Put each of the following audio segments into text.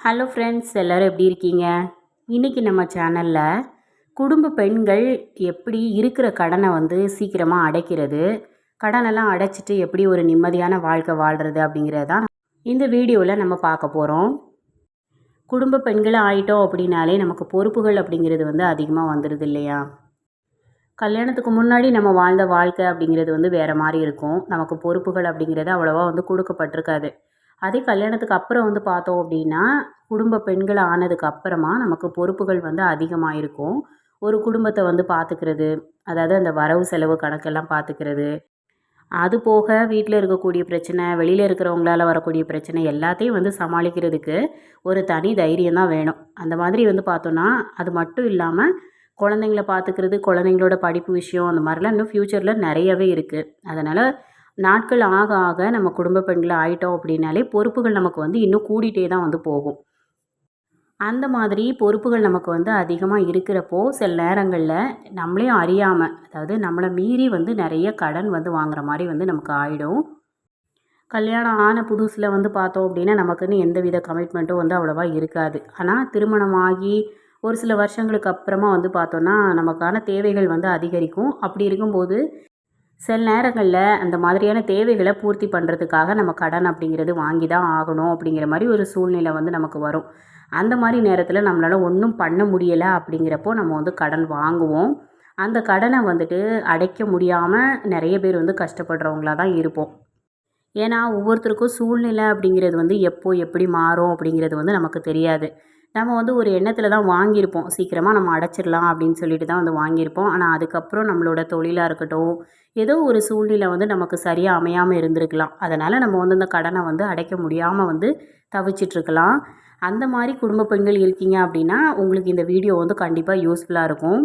Hello friends எல்லோரும் எப்படி இருக்கீங்க? இன்றைக்கி நம்ம சேனலில் குடும்ப பெண்கள் எப்படி இருக்கிற கடனை வந்து சீக்கிரமாக அடைக்கிறது கடனெல்லாம் அடைச்சிட்டு எப்படி ஒரு நிம்மதியான வாழ்க்கை வாழ்கிறது அப்படிங்கிறது தான் இந்த வீடியோவில் நம்ம பார்க்க போகிறோம் குடும்ப பெண்கள் ஆகிட்டோம் அப்படின்னாலே நமக்கு பொறுப்புகள் அப்படிங்கிறது வந்து அதிகமாக வந்துடுது இல்லையா? கல்யாணத்துக்கு முன்னாடி நம்ம வாழ்ந்த வாழ்க்கை அப்படிங்கிறது வந்து வேறு மாதிரி இருக்கும். நமக்கு பொறுப்புகள் அப்படிங்கிறது அவ்வளோவா வந்து கொடுக்கப்பட்டிருக்காது. அதே கல்யாணத்துக்கு அப்புறம் வந்து பார்த்தோம் அப்படின்னா குடும்ப பெண்கள் ஆனதுக்கு அப்புறமா நமக்கு பொறுப்புகள் வந்து அதிகமாக இருக்கும் ஒரு குடும்பத்தை வந்து பார்த்துக்கிறது அதாவது அந்த வரவு செலவு கணக்கெல்லாம் பார்த்துக்கிறது. அது போக வீட்டில் இருக்கக்கூடிய பிரச்சனை வெளியில் இருக்கிறவங்களால வரக்கூடிய பிரச்சனை எல்லாத்தையும் வந்து சமாளிக்கிறதுக்கு ஒரு தனி தைரியம் தான் வேணும். அந்த மாதிரி வந்து பார்த்தோன்னா அது மட்டும் இல்லாமல் குழந்தைங்கள பார்த்துக்கிறது குழந்தைங்களோட படிப்பு விஷயம் அந்த மாதிரிலாம் இன்னும் ஃப்யூச்சரில் நிறையவே இருக்குது அதனால் நாட்கள் ஆக ஆக நம்ம குடும்ப பெண்கள் ஆயிட்டோம் அப்படின்னாலே பொறுப்புகள் நமக்கு வந்து இன்னும் கூடிட்டே தான் வந்து போகும். அந்த மாதிரி பொறுப்புகள் நமக்கு வந்து அதிகமாக இருக்கிறப்போ சில நேரங்களில் நம்மளையும் அறியாமல் அதாவது நம்மளை மீறி வந்து நிறைய கடன் வந்து வாங்குற மாதிரி வந்து நமக்கு ஆகிடும் கல்யாணம் ஆன புதுசில் வந்து பார்த்தோம் அப்படின்னா நமக்குன்னு எந்த வித கமிட்மெண்ட்டும் வந்து அவ்வளோவா இருக்காது. ஆனால் திருமணமாகி ஒரு சில வருஷங்களுக்கு அப்புறமா வந்து பார்த்தோன்னா நமக்கான தேவைகள் வந்து அதிகரிக்கும். அப்படி இருக்கும்போது சில நேரங்களில் அந்த மாதிரியான தேவைகளை பூர்த்தி பண்ணுறதுக்காக நம்ம கடன் அப்படிங்கிறது வாங்கி தான் ஆகணும் அப்படிங்கிற மாதிரி ஒரு சூழ்நிலை வந்து நமக்கு வரும். அந்த மாதிரி நேரத்தில் நம்மளால் ஒன்றும் பண்ண முடியலை அப்படிங்கிறப்போ நம்ம வந்து கடன் வாங்குவோம். அந்த கடனை வந்துட்டு அடைக்க முடியாமல் நிறைய பேர் வந்து கஷ்டப்படுறவங்களாக தான் இருப்போம். ஏன்னா ஒவ்வொருத்தருக்கும் சூழ்நிலை அப்படிங்கிறது வந்து எப்போ எப்படி மாறும் அப்படிங்கிறது வந்து நமக்கு தெரியாது. நம்ம வந்து ஒரு எண்ணத்தில் தான் வாங்கியிருப்போம். சீக்கிரமாக நம்ம அடைச்சிடலாம் அப்படின்னு சொல்லிட்டு தான் வந்து வாங்கியிருப்போம். ஆனால் அதுக்கப்புறம் நம்மளோட தொழிலாக இருக்கட்டும் ஏதோ ஒரு சூழ்நிலை வந்து நமக்கு சரியாக அமையாமல் இருந்திருக்கலாம். அதனால் நம்ம வந்து அந்த கடனை வந்து அடைக்க முடியாமல் வந்து தவிச்சிட்ருக்கலாம் அந்த மாதிரி குடும்ப பெண்கள் இருக்கீங்க அப்படின்னா உங்களுக்கு இந்த வீடியோ வந்து கண்டிப்பாக யூஸ்ஃபுல்லாக இருக்கும்.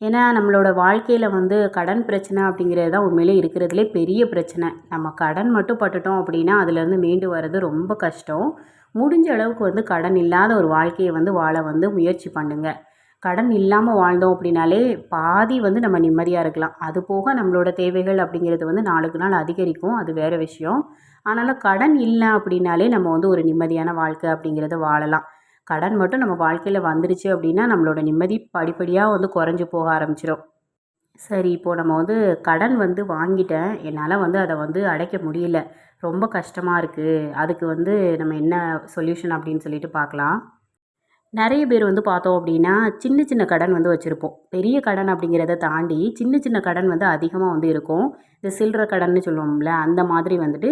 ஏன்னா நம்மளோட வாழ்க்கையில் வந்து கடன் பிரச்சனை அப்படிங்கிறது தான் உண்மையிலே இருக்கிறதுலே பெரிய பிரச்சனை. நம்ம கடன் மட்டும் பட்டுட்டோம் அப்படின்னா அதுலேருந்து மீண்டு வர்றது ரொம்ப கஷ்டம். முடிஞ்ச அளவுக்கு வந்து கடன் இல்லாத ஒரு வாழ்க்கையை வந்து வாழ வந்து முயற்சி பண்ணுங்கள் கடன் இல்லாமல் வாழ்ந்தோம் அப்படின்னாலே பாதி வந்து நம்ம நிம்மதியாக இருக்கலாம். அது போக நம்மளோட தேவைகள் அப்படிங்கிறது வந்து நாளுக்கு நாள் அதிகரிக்கும். அது வேறு விஷயம். ஆனாலும் கடன் இல்லை அப்படின்னாலே நம்ம வந்து ஒரு நிம்மதியான வாழ்க்கை அப்படிங்கிறத வாழலாம். கடன் மட்டும் நம்ம வாழ்க்கையில் வந்துருச்சு அப்படின்னா நம்மளோட நிம்மதி படிப்படியாக வந்து குறைஞ்சி போக ஆரம்பிச்சிடும் சரி இப்போது நம்ம வந்து கடன் வந்து வாங்கிட்டேன். என்னால் வந்து அதை வந்து அடைக்க முடியல. ரொம்ப கஷ்டமாக இருக்குது அதுக்கு வந்து நம்ம என்ன சொல்யூஷன் அப்படின்னு சொல்லிட்டு பார்க்கலாம் நிறைய பேர் வந்து பார்த்தோம் அப்படின்னா சின்ன சின்ன கடன் வந்து வச்சுருப்போம். பெரிய கடன் அப்படிங்கிறத தாண்டி சின்ன சின்ன கடன் வந்து அதிகமாக வந்து இருக்கும். இந்த சில்லற கடன்னு சொல்லுவோம்ல அந்த மாதிரி வந்துட்டு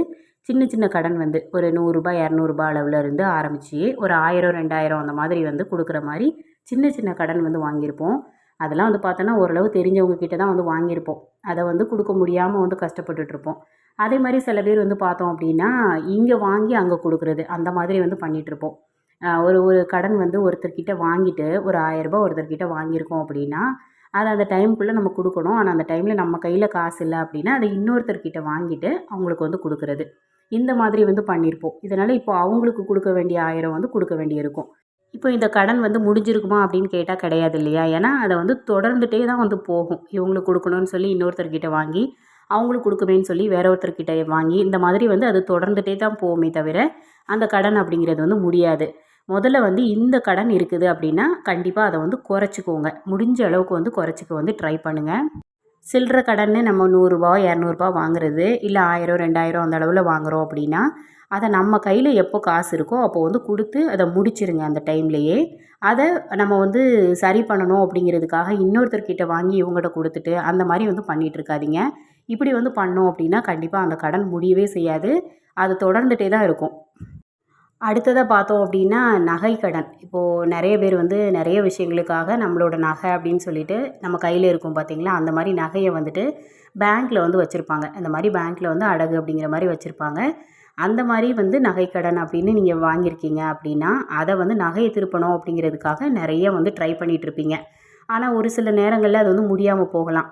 சின்ன சின்ன கடன் வந்து ஒரு நூறுரூபா இரநூறுபா அளவில் இருந்து ஆரம்பித்து ஒரு ஆயிரம் ரெண்டாயிரம் அந்த மாதிரி வந்து கொடுக்குற மாதிரி சின்ன சின்ன கடன் வந்து வாங்கியிருப்போம். அதெல்லாம் வந்து பார்த்தோன்னா ஓரளவு தெரிஞ்சவங்க கிட்ட தான் வந்து வாங்கியிருப்போம். அதை வந்து கொடுக்க முடியாமல் வந்து கஷ்டப்பட்டுட்ருப்போம். அதே மாதிரி சில பேர் வந்து பார்த்தோம் அப்படின்னா இங்கே வாங்கி அங்கே கொடுக்குறது அந்த மாதிரி வந்து பண்ணிகிட்ருப்போம் ஒரு ஒரு கடன் வந்து ஒருத்தர்கிட்ட வாங்கிட்டு ஒரு ஆயரரூபா ஒருத்தர்கிட்ட வாங்கியிருக்கோம் அப்படின்னா அதை அந்த டைமுக்குள்ளே நம்ம கொடுக்கணும். ஆனால் அந்த டைமில் நம்ம கையில் காசு இல்லை அப்படின்னா அதை இன்னொருத்தர்கிட்ட வாங்கிட்டு அவங்களுக்கு வந்து கொடுக்குறது. இந்த மாதிரி வந்து பண்ணியிருப்போம். இதனால் இப்போ அவங்களுக்கு கொடுக்க வேண்டிய ஆயிரம் வந்து கொடுக்க வேண்டியிருக்கும். இப்போ இந்த கடன் வந்து முடிஞ்சிருக்குமா அப்படின்னு கேட்டால் கிடையாது இல்லையா? ஏன்னா அதை வந்து தொடர்ந்துகிட்டே தான் வந்து போகும். இவங்களுக்கு கொடுக்கணும்னு சொல்லி இன்னொருத்தர்கிட்ட வாங்கி அவங்களுக்கு கொடுக்குமேன்னு சொல்லி வேற ஒருத்தர்கிட்ட வாங்கி இந்த மாதிரி வந்து அது தொடர்ந்துகிட்டே தான் போகுமே தவிர அந்த கடன் அப்படிங்கிறது வந்து முடியாது. முதல்ல வந்து இந்த கடன் இருக்குது அப்படின்னா கண்டிப்பாக அதை வந்து குறைச்சிக்கோங்க. முடிஞ்ச அளவுக்கு வந்து குறைச்சிக்க வந்து ட்ரை பண்ணுங்கள் சில்லற கடன்னு நம்ம நூறுரூபா இரநூறுபா வாங்குறது இல்லை ஆயிரம் ரெண்டாயிரம் அந்த அளவில் வாங்குகிறோம் அப்படின்னா அதை நம்ம கையில் எப்போ காசு இருக்கோ அப்போ வந்து கொடுத்து அதை முடிச்சிருங்க அந்த டைம்லையே. அதை நம்ம வந்து சரி பண்ணணும் அப்படிங்கிறதுக்காக இன்னொருத்தர்கிட்ட வாங்கி இவங்ககிட்ட கொடுத்துட்டு அந்த மாதிரி வந்து பண்ணிகிட்ருக்காதீங்க இப்படி வந்து பண்ணோம் அப்படின்னா கண்டிப்பாக அந்த கடன் முடியவே செய்யாது. அது தொடர்ந்துகிட்டே தான் இருக்கும். அடுத்ததாக பார்த்தோம் அப்படின்னா நகை கடன். இப்போது நிறைய பேர் வந்து நிறைய விஷயங்களுக்காக நம்மளோட நகை அப்படின்னு சொல்லிட்டு நம்ம கையில் இருக்கும் பார்த்திங்களா அந்த மாதிரி நகையை வந்துட்டு பேங்க்கில் வந்து வச்சுருப்பாங்க. அந்த மாதிரி பேங்க்கில் வந்து அடகு அப்படிங்கிற மாதிரி வச்சுருப்பாங்க. அந்த மாதிரி வந்து நகைக்கடன் அப்படின்னு நீங்கள் வாங்கியிருக்கீங்க அப்படின்னா அதை வந்து நகையை திருப்பணும் அப்படிங்கிறதுக்காக நிறைய வந்து ட்ரை பண்ணிகிட்ருப்பீங்க ஆனால் ஒரு சில நேரங்களில் அது வந்து முடியாமல் போகலாம்.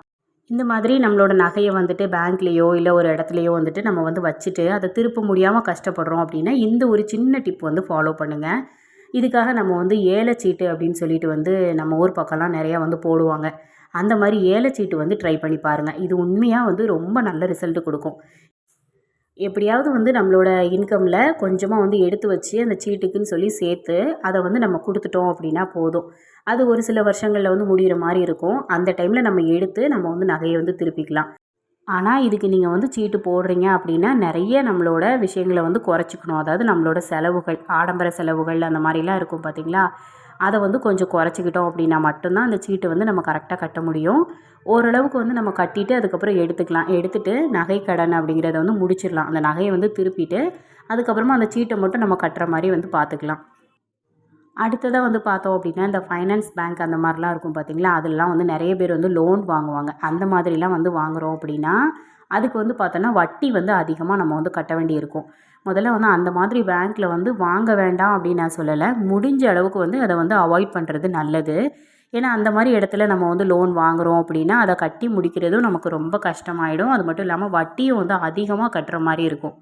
இந்த மாதிரி நம்மளோட நகையை வந்துட்டு பேங்க்லேயோ இல்லை ஒரு இடத்துலையோ வந்துட்டு நம்ம வந்து வச்சுட்டு அதை திருப்ப முடியாமல் கஷ்டப்படுறோம் அப்படின்னா இந்த ஒரு சின்ன டிப் வந்து ஃபாலோ பண்ணுங்கள் இதுக்காக நம்ம வந்து ஏலச்சீட்டு அப்படின்னு சொல்லிட்டு வந்து நம்ம ஊர் பக்கம்லாம் நிறையா வந்து போடுவாங்க. அந்த மாதிரி ஏலச்சீட்டு வந்து ட்ரை பண்ணி பாருங்கள் இது உண்மையாக வந்து ரொம்ப நல்ல ரிசல்ட் கொடுக்கும். எப்படியாவது வந்து நம்மளோட இன்கமில் கொஞ்சமாக வந்து எடுத்து வச்சு அந்த சீட்டுக்குன்னு சொல்லி சேர்த்து அதை வந்து நம்ம கொடுத்துட்டோம் அப்படின்னா போதும். அது ஒரு சில வருஷங்களில் வந்து முடிகிற மாதிரி இருக்கும். அந்த டைமில் நம்ம எடுத்து நம்ம வந்து நகையை வந்து திருப்பிக்கலாம். ஆனால் இதுக்கு நீங்கள் வந்து சீட்டு போடுறீங்க அப்படின்னா நிறைய நம்மளோட விஷயங்களை வந்து குறைச்சிக்கணும். அதாவது நம்மளோட செலவுகள் ஆடம்பர செலவுகள் அந்த மாதிரிலாம் இருக்கும் பார்த்தீங்களா அதை வந்து கொஞ்சம் குறைச்சிக்கிட்டோம் அப்படின்னா மட்டும்தான் அந்த சீட்டு வந்து நம்ம கரெக்டாக கட்ட முடியும். ஓரளவுக்கு வந்து நம்ம கட்டிட்டு அதுக்கப்புறம் எடுத்துக்கலாம். எடுத்துகிட்டு நகை கடன் அப்படிங்கிறத வந்து முடிச்சிடலாம். அந்த நகையை வந்து திருப்பிட்டு அதுக்கப்புறமா அந்த சீட்டை மட்டும் நம்ம கட்டுற மாதிரி வந்து பார்த்துக்கலாம். அடுத்ததாக வந்து பார்த்தோம் அப்படின்னா இந்த ஃபைனான்ஸ் பேங்க் அந்த மாதிரிலாம் இருக்கும் பார்த்தீங்களா? அதெல்லாம் வந்து நிறைய பேர் வந்து லோன் வாங்குவாங்க. அந்த மாதிரிலாம் வந்து வாங்குகிறோம் அப்படின்னா அதுக்கு வந்து பார்த்தோன்னா வட்டி வந்து அதிகமாக நம்ம வந்து கட்ட வேண்டி இருக்கும் முதல்ல வந்து அந்த மாதிரி பேங்க்கில் வந்து வாங்க வேண்டாம் அப்படின்னு நான் சொல்லலை. முடிஞ்ச அளவுக்கு வந்து அதை வந்து அவாய்ட் பண்ணுறது நல்லது. ஏன்னா அந்த மாதிரி இடத்துல நம்ம வந்து லோன் வாங்குகிறோம் அப்படின்னா அதை கட்டி முடிக்கிறதும் நமக்கு ரொம்ப கஷ்டமாயிடும். அது மட்டும் இல்லாமல் வட்டியும் வந்து அதிகமாக கட்டுற மாதிரி இருக்கும்.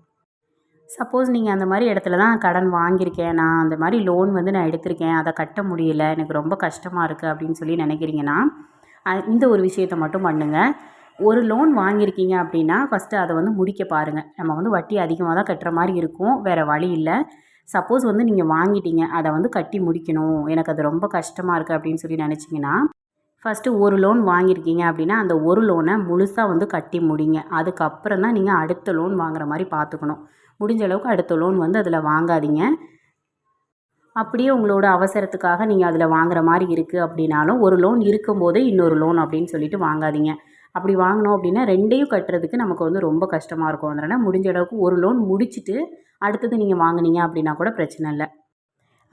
சப்போஸ் நீங்கள் அந்த மாதிரி இடத்துல தான் கடன் வாங்கியிருக்கேன். நான் அந்த மாதிரி லோன் வந்து நான் எடுத்திருக்கேன். அதை கட்ட முடியல. எனக்கு ரொம்ப கஷ்டமாக இருக்குது அப்படின்னு சொல்லி நினைக்கிறீங்கன்னா இந்த ஒரு விஷயத்தை மட்டும் பண்ணுங்கள் ஒரு லோன் வாங்கியிருக்கீங்க அப்படின்னா ஃபஸ்ட்டு அதை வந்து முடிக்க பாருங்கள் நம்ம வந்து வட்டி அதிகமாக தான் கட்டுற மாதிரி இருக்கும். வேறு வழி இல்லை. சப்போஸ் வந்து நீங்கள் வாங்கிட்டீங்க. அதை வந்து கட்டி முடிக்கணும். எனக்கு அது ரொம்ப கஷ்டமாக இருக்குது அப்படின்னு சொல்லி நினச்சிங்கன்னா ஃபஸ்ட்டு ஒரு லோன் வாங்கியிருக்கீங்க அப்படின்னா அந்த ஒரு லோனை முழுசாக வந்து கட்டி முடிங்க. அதுக்கப்புறம் தான் நீங்கள் அடுத்த லோன் வாங்குற மாதிரி பார்த்துக்கணும் முடிஞ்ச அளவுக்கு அடுத்த லோன் வந்து அதில் வாங்காதீங்க. அப்படியே உங்களோட அவசரத்துக்காக நீங்கள் அதில் வாங்குற மாதிரி இருக்குது அப்படின்னாலும் ஒரு லோன் இருக்கும்போதே இன்னொரு லோன் அப்படின்னு சொல்லிட்டு வாங்காதீங்க. அப்படி வாங்கினோம் அப்படின்னா ரெண்டையும் கட்டுறதுக்கு நமக்கு வந்து ரொம்ப கஷ்டமாக இருக்கும் அதனால் முடிஞ்ச அளவுக்கு ஒரு லோன் முடிச்சுட்டு அடுத்தது நீங்கள் வாங்குனீங்க அப்படின்னா கூட பிரச்சனை இல்லை.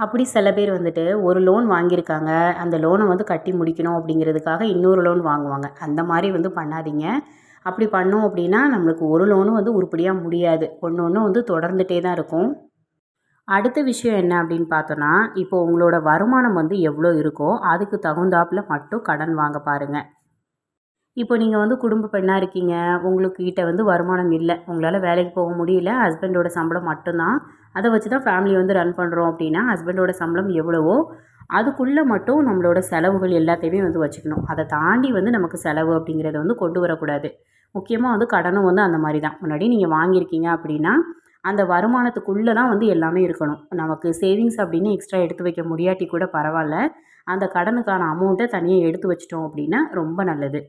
அப்படி சில பேர் வந்துட்டு ஒரு லோன் வாங்கியிருக்காங்க அந்த லோனை வந்து கட்டி முடிக்கணும் அப்படிங்கிறதுக்காக இன்னொரு லோன் வாங்குவாங்க. அந்த மாதிரி வந்து பண்ணாதீங்க. அப்படி பண்ணோம் அப்படின்னா நம்மளுக்கு ஒரு லோனும் வந்து உருப்படியாக முடியாது. ஒன்று ஒன்று வந்து தொடர்ந்துட்டே தான் இருக்கும். அடுத்த விஷயம் என்ன அப்படின்னு பார்த்தோன்னா இப்போ உங்களோட வருமானம் வந்து எவ்வளோ இருக்கோ அதுக்கு தகுந்தாப்பில் மட்டும் கடன் வாங்க பாருங்கள் இப்போ நீங்கள் வந்து குடும்ப பெண்ணாக இருக்கீங்க. உங்களுக்கு கிட்ட வந்து வருமானம் இல்லை. உங்களால் வேலைக்கு போக முடியல. ஹஸ்பண்டோட சம்பளம் மட்டும்தான். அதை வச்சு தான் ஃபேமிலி வந்து ரன் பண்ணுறோம் அப்படின்னா ஹஸ்பண்டோட சம்பளம் எவ்வளவோ அதுக்குள்ளே மட்டும் நம்மளோட செலவுகள் எல்லாத்தையுமே வந்து வச்சுக்கணும். அதை தாண்டி வந்து நமக்கு செலவு அப்படிங்கிறத வந்து கொண்டு வரக்கூடாது. முக்கியமாக வந்து கடனும் வந்து அந்த மாதிரி தான் முன்னாடி நீங்கள் வாங்கியிருக்கீங்க அப்படின்னா அந்த வருமானத்துக்குள்ளே தான் வந்து எல்லாமே இருக்கணும். நமக்கு சேவிங்ஸ் அப்படின்னு எக்ஸ்ட்ரா எடுத்து வைக்க முடியாட்டி கூட பரவாயில்ல அந்த கடனுக்கான அமௌண்ட்டை தனியாக எடுத்து வச்சிட்டோம் அப்படின்னா ரொம்ப நல்லது.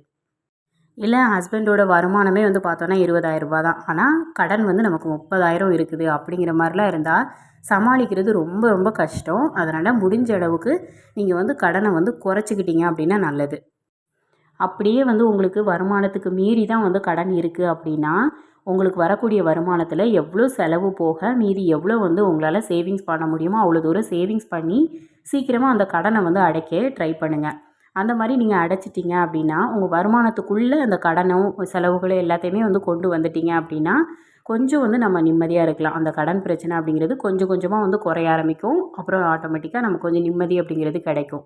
இல்லை ஹஸ்பண்டோட வருமானமே வந்து பார்த்தோன்னா இருபதாயிரம் ரூபா தான். ஆனால் கடன் வந்து நமக்கு முப்பதாயிரம் இருக்குது அப்படிங்கிற மாதிரிலாம் இருந்தால் சமாளிக்கிறது ரொம்ப ரொம்ப கஷ்டம். அதனால் முடிஞ்ச அளவுக்கு நீங்கள் வந்து கடனை வந்து குறைச்சிக்கிட்டீங்க அப்படின்னா நல்லது. அப்படியே வந்து உங்களுக்கு வருமானத்துக்கு மீறி தான் வந்து கடன் இருக்குது அப்படின்னா உங்களுக்கு வரக்கூடிய வருமானத்தில் எவ்வளோ செலவு போக மீதி எவ்வளோ வந்து உங்களால் சேவிங்ஸ் பண்ண முடியுமோ அவ்வளோ தூரம் சேவிங்ஸ் பண்ணி சீக்கிரமாக அந்த கடனை வந்து அடைக்க ட்ரை பண்ணுங்கள் அந்த மாதிரி நீங்கள் அடைச்சிட்டிங்க அப்படின்னா உங்கள் வருமானத்துக்குள்ளே அந்த கடனும் செலவுகளும் எல்லாத்தையுமே வந்து கொண்டு வந்துட்டீங்க அப்படின்னா கொஞ்சம் வந்து நம்ம நிம்மதியாக இருக்கலாம். அந்த கடன் பிரச்சனை அப்படிங்கிறது கொஞ்சம் கொஞ்சமாக வந்து குறைய ஆரம்பிக்கும். அப்புறம் ஆட்டோமேட்டிக்காக நமக்கு கொஞ்சம் நிம்மதி அப்படிங்கிறது கிடைக்கும்.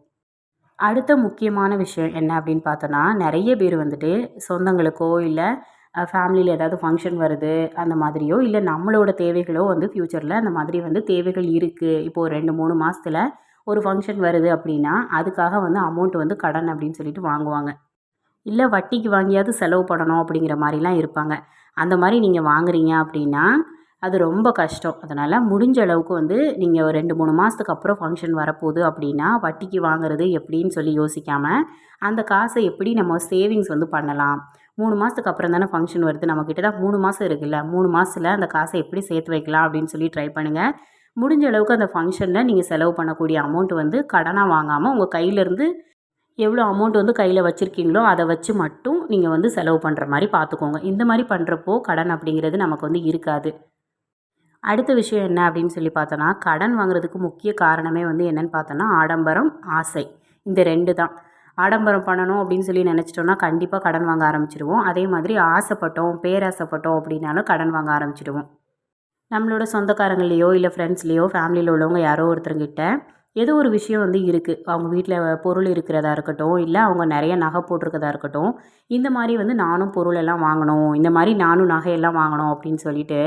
அடுத்த முக்கியமான விஷயம் என்ன அப்படின்னு பார்த்தோன்னா நிறைய பேர் வந்துட்டு சொந்தங்களுக்கோ இல்லை ஃபேமிலியில் ஏதாவது ஃபங்க்ஷன் வருது அந்த மாதிரியோ இல்லை நம்மளோட தேவைகளோ வந்து ஃப்யூச்சரில் அந்த மாதிரி வந்து தேவைகள் இருக்குது இப்போது ரெண்டு மூணு மாதத்துல ஒரு ஃபங்க்ஷன் வருது அப்படின்னா அதுக்காக வந்து அமௌண்ட் வந்து கடன் அப்படின்னு சொல்லிட்டு வாங்குவாங்க. இல்லை வட்டிக்கு வாங்கியாவது செலவு பண்ணணும் அப்படிங்கிற மாதிரிலாம் இருப்பாங்க. அந்த மாதிரி நீங்கள் வாங்குறீங்க அப்படின்னா அது ரொம்ப கஷ்டம். அதனால் முடிஞ்ச அளவுக்கு வந்து நீங்கள் ஒரு ரெண்டு மூணு மாதத்துக்கு அப்புறம் ஃபங்க்ஷன் வரப்போகுது அப்படின்னா வட்டிக்கு வாங்குறது எப்படின்னு சொல்லி யோசிக்காமல் அந்த காசை எப்படி நம்ம சேவிங்ஸ் வந்து பண்ணலாம்? மூணு மாதத்துக்கு அப்புறம் தானே ஃபங்க்ஷன் வருது. நம்மக்கிட்ட தான் மூணு மாதம் இருக்குல்ல மூணு மாதத்தில் அந்த காசை எப்படி சேர்த்து வைக்கலாம் அப்படின்னு சொல்லி ட்ரை பண்ணுங்கள் முடிஞ்ச அளவுக்கு அந்த ஃபங்க்ஷனில் நீங்கள் செலவு பண்ணக்கூடிய அமௌண்ட் வந்து கடனாக வாங்காமல் உங்கள் கையிலேருந்து எவ்வளோ அமௌண்ட் வந்து கையில் வச்சுருக்கீங்களோ அதை வச்சு மட்டும் நீங்கள் வந்து செலவு பண்ணுற மாதிரி பார்த்துக்கோங்க இந்த மாதிரி பண்ணுறப்போ கடன் அப்படிங்கிறது நமக்கு வந்து இருக்காது. அடுத்த விஷயம் என்ன அப்படின்னு சொல்லி பார்த்தோன்னா கடன் வாங்குறதுக்கு முக்கிய காரணமே வந்து என்னென்னு பார்த்தோன்னா ஆடம்பரம் ஆசை. இந்த ரெண்டு தான். ஆடம்பரம் பண்ணணும் அப்படின்னு சொல்லி நினச்சிட்டோன்னா கண்டிப்பாக கடன் வாங்க ஆரம்பிச்சிடுவோம் அதே மாதிரி ஆசைப்பட்டோம் பேராசைப்பட்டோம் அப்படின்னாலும் கடன் வாங்க ஆரம்பிச்சிடுவோம் நம்மளோட சொந்தக்காரங்களையோ இல்லை ஃப்ரெண்ட்ஸ்லேயோ ஃபேமிலியில் உள்ளவங்க யாரோ ஒருத்தருங்கிட்ட ஏதோ ஒரு விஷயம் வந்து இருக்குது அவங்க வீட்டில் பொருள் இருக்கிறதா இருக்கட்டும் இல்லை அவங்க நிறைய நகை போட்டிருக்கதா இருக்கட்டும் இந்த மாதிரி வந்து நானும் பொருள் எல்லாம் வாங்கணும் இந்த மாதிரி நானும் நகையெல்லாம் வாங்கணும் அப்படின்னு சொல்லிட்டு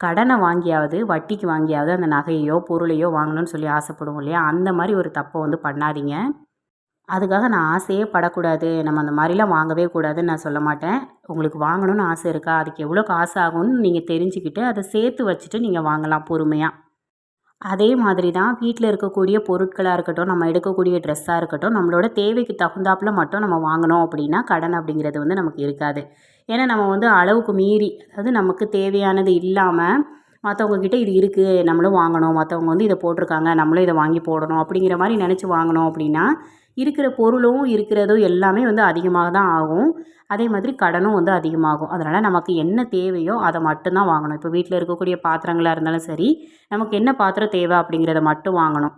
கடனை வாங்கியாவது வட்டிக்கு வாங்கியாவது அந்த நகையோ பொருளையோ வாங்கணும்னு சொல்லி ஆசைப்படுவோம் இல்லையா? அந்த மாதிரி ஒரு தப்பை வந்து பண்ணாதீங்க. அதுக்காக நான் ஆசையே படக்கூடாது. நம்ம அந்த மாதிரிலாம் வாங்கவே கூடாதுன்னு நான் சொல்ல மாட்டேன். உங்களுக்கு வாங்கணும்னு ஆசை இருக்கா? அதுக்கு எவ்வளோ காசு ஆகும்னு நீங்கள் தெரிஞ்சுக்கிட்டு அதை சேர்த்து வச்சுட்டு நீங்கள் வாங்கலாம் பொறுமையாக அதே மாதிரி தான் வீட்டில் இருக்கக்கூடிய பொருட்களாக இருக்கட்டும் நம்ம எடுக்கக்கூடிய ட்ரெஸ்ஸாக இருக்கட்டும் நம்மளோட தேவைக்கு தகுந்தாப்பில் மட்டும் நம்ம வாங்கினோம் அப்படின்னா கடன் அப்படிங்கிறது வந்து நமக்கு இருக்காது. ஏன்னா நம்ம வந்து அளவுக்கு மீறி அதாவது நமக்கு தேவையானது இல்லாமல் மற்றவங்கக்கிட்ட இது இருக்குது நம்மளும் வாங்கணும். மற்றவங்க வந்து இதை போட்டிருக்காங்க நம்மளும் இதை வாங்கி போடணும் அப்படிங்கிற மாதிரி நினச்சி வாங்கினோம் அப்படின்னா இருக்கிற பொருளும் இருக்கிறதும் எல்லாமே வந்து அதிகமாக தான் ஆகும். அதே மாதிரி கடனும் வந்து அதிகமாகும். அதனால் நமக்கு என்ன தேவையோ அதை மட்டும்தான் வாங்கணும். இப்போ வீட்டில் இருக்கக்கூடிய பாத்திரங்களாக இருந்தாலும் சரி நமக்கு என்ன பாத்திரம் தேவை அப்படிங்கிறத மட்டும் வாங்கணும்.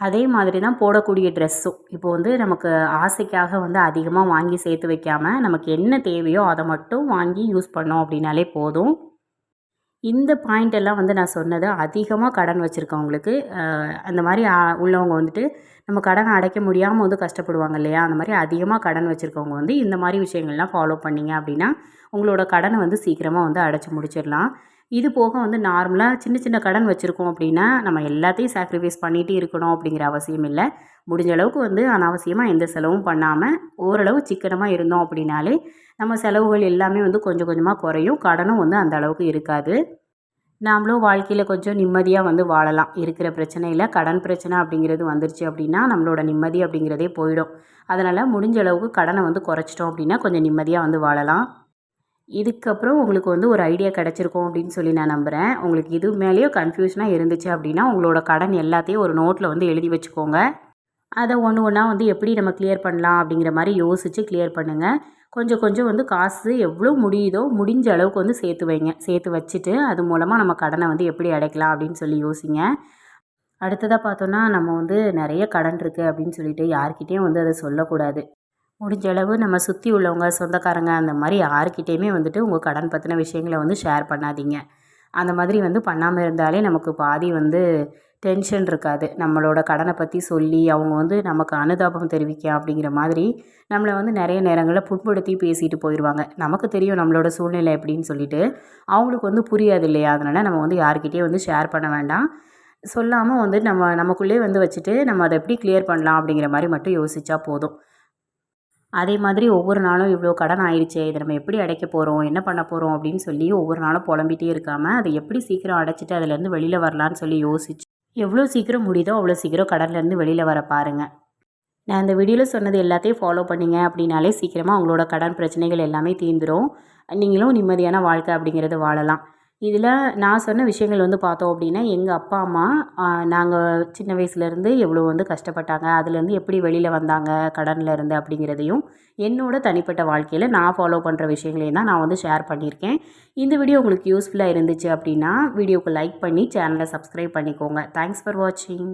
அதே மாதிரி தான் போடக்கூடிய ட்ரெஸ்ஸும் இப்போ வந்து நமக்கு ஆசைக்காக வந்து அதிகமாக வாங்கி சேர்த்து வைக்காமல் நமக்கு என்ன தேவையோ அதை மட்டும் வாங்கி யூஸ் பண்ணோம் அப்படின்னாலே போதும். இந்த பாயிண்ட் எல்லாம் வந்து நான் சொன்னது அதிகமாக கடன் வச்சுருக்கவங்களுக்கு அந்த மாதிரி உள்ளவங்க வந்துட்டு நம்ம கடனை அடைக்க முடியாமல் வந்து கஷ்டப்படுவாங்க இல்லையா? அந்த மாதிரி அதிகமாக கடன் வச்சுருக்கவங்க வந்து இந்த மாதிரி விஷயங்கள்லாம் ஃபாலோ பண்ணிங்க அப்படின்னா உங்களோட கடனை வந்து சீக்கிரமாக வந்து அடைச்சி முடிச்சிடலாம். இது போக வந்து நார்மலாக சின்ன சின்ன கடன் வச்சுருக்கோம் அப்படின்னா நம்ம எல்லாத்தையும் சாக்ரிஃபைஸ் பண்ணிகிட்டே இருக்கணும் அப்படிங்கிற அவசியம் இல்லை. முடிஞ்ச அளவுக்கு வந்து அனாவசியமாக எந்த செலவும் பண்ணாமல் ஓரளவு சிக்கனமாக இருந்தோம் அப்படின்னாலே நம்ம செலவுகள் எல்லாமே வந்து கொஞ்சம் கொஞ்சமாக குறையும். கடனும் வந்து அந்த அளவுக்கு இருக்காது. நாமளும் வாழ்க்கையில் கொஞ்சம் நிம்மதியாக வந்து வாழலாம். இருக்கிற பிரச்சனையில் கடன் பிரச்சனை அப்படிங்கிறது வந்துருச்சு அப்படின்னா நம்மளோட நிம்மதி அப்படிங்கிறதே போயிடும். அதனால் முடிஞ்ச அளவுக்கு கடனை வந்து குறைச்சிட்டோம் அப்படின்னா கொஞ்சம் நிம்மதியாக வந்து வாழலாம். இதுக்கப்புறம் உங்களுக்கு வந்து ஒரு ஐடியா கிடச்சிருக்கும் அப்படின்னு சொல்லி நான் நம்புகிறேன் உங்களுக்கு இது மேலேயும் கன்ஃபியூஷனாக இருந்துச்சு அப்படின்னா உங்களோட கடன் எல்லாத்தையும் ஒரு நோட்டில் வந்து எழுதி வச்சுக்கோங்க. அதை ஒன்று ஒன்றா வந்து எப்படி நம்ம கிளியர் பண்ணலாம் அப்படிங்கிற மாதிரி யோசித்து கிளியர் பண்ணுங்கள் கொஞ்சம் கொஞ்சம் வந்து காசு எவ்வளோ முடியுதோ முடிஞ்ச அளவுக்கு வந்து சேர்த்து வைங்க. சேர்த்து வச்சுட்டு அது மூலமாக நம்ம கடனை வந்து எப்படி அடைக்கலாம் அப்படின்னு சொல்லி யோசிங்க. அடுத்ததாக பார்த்தோன்னா நம்ம வந்து நிறைய கடன் இருக்குது அப்படின்னு சொல்லிட்டு யார்கிட்டேயும் வந்து அதை சொல்லக்கூடாது. முடிஞ்ச அளவு நம்ம சுற்றி உள்ளவங்க சொந்தக்காரங்க அந்த மாதிரி யாருக்கிட்டேயுமே வந்துட்டு உங்கள் கடன் பற்றின விஷயங்களை வந்து ஷேர் பண்ணாதீங்க. அந்த மாதிரி வந்து பண்ணாமல் இருந்தாலே நமக்கு பாதி வந்து டென்ஷன் இருக்காது. நம்மளோட கடனை பற்றி சொல்லி அவங்க வந்து நமக்கு அனுதாபம் தெரிவிக்க அப்படிங்கிற மாதிரி நம்மளை வந்து நிறைய நேரங்களில் புண்படுத்தி பேசிட்டு போயிடுவாங்க நமக்கு தெரியும் நம்மளோட சூழ்நிலை எப்படின்னு சொல்லிட்டு. அவங்களுக்கு வந்து புரியாது இல்லையா? அதனால் நம்ம வந்து யார்கிட்டேயும் வந்து ஷேர் பண்ண வேண்டாம். சொல்லாமல் வந்து நம்ம நமக்குள்ளே வந்து வச்சுட்டு நம்ம அதை எப்படி கிளியர் பண்ணலாம் அப்படிங்கிற மாதிரி மட்டும் யோசித்தா போதும். அதே மாதிரி ஒவ்வொரு நாளும் இவ்வளோ கடன் ஆயிடுச்சே இதை நம்ம எப்படி அடைக்க போகிறோம் என்ன பண்ண போகிறோம் அப்படின்னு சொல்லி ஒவ்வொரு நாளும் புலம்பிகிட்டே இருக்காமல் அதை எப்படி சீக்கிரம் அடைச்சிட்டு அதுலேருந்து வெளியில் வரலான்னு சொல்லி யோசிச்சு எவ்வளோ சீக்கிரம் முடியுதோ அவ்வளோ சீக்கிரம் கடன்லேருந்து வெளியில் வர பாருங்கள் நான் இந்த வீடியோவில் சொன்னது எல்லாத்தையும் ஃபாலோ பண்ணிங்க அப்படின்னாலே சீக்கிரமாக உங்களோட கடன் பிரச்சனைகள் எல்லாமே தீந்துடும் நீங்களும் நிம்மதியான வாழ்க்கை அப்படிங்கிறது வாழலாம். இதில் நான் சொன்ன விஷயங்கள் வந்து பார்த்தோம் அப்படின்னா எங்கள் அப்பா அம்மா நாங்கள் சின்ன வயசுலேருந்து எவ்வளோ வந்து கஷ்டப்பட்டாங்க. அதுலேருந்து எப்படி வெளியில் வந்தாங்க கடனில் இருந்து அப்படிங்கிறதையும் என்னோட தனிப்பட்ட வாழ்க்கையில் நான் ஃபாலோ பண்ணுற விஷயங்களையும் தான் நான் வந்து ஷேர் பண்ணியிருக்கேன். இந்த வீடியோ உங்களுக்கு யூஸ்ஃபுல்லாக இருந்துச்சு அப்படின்னா வீடியோக்கு லைக் பண்ணி சேனலை சப்ஸ்கிரைப் பண்ணிக்கோங்க. தேங்க்ஸ் ஃபார் வாட்சிங்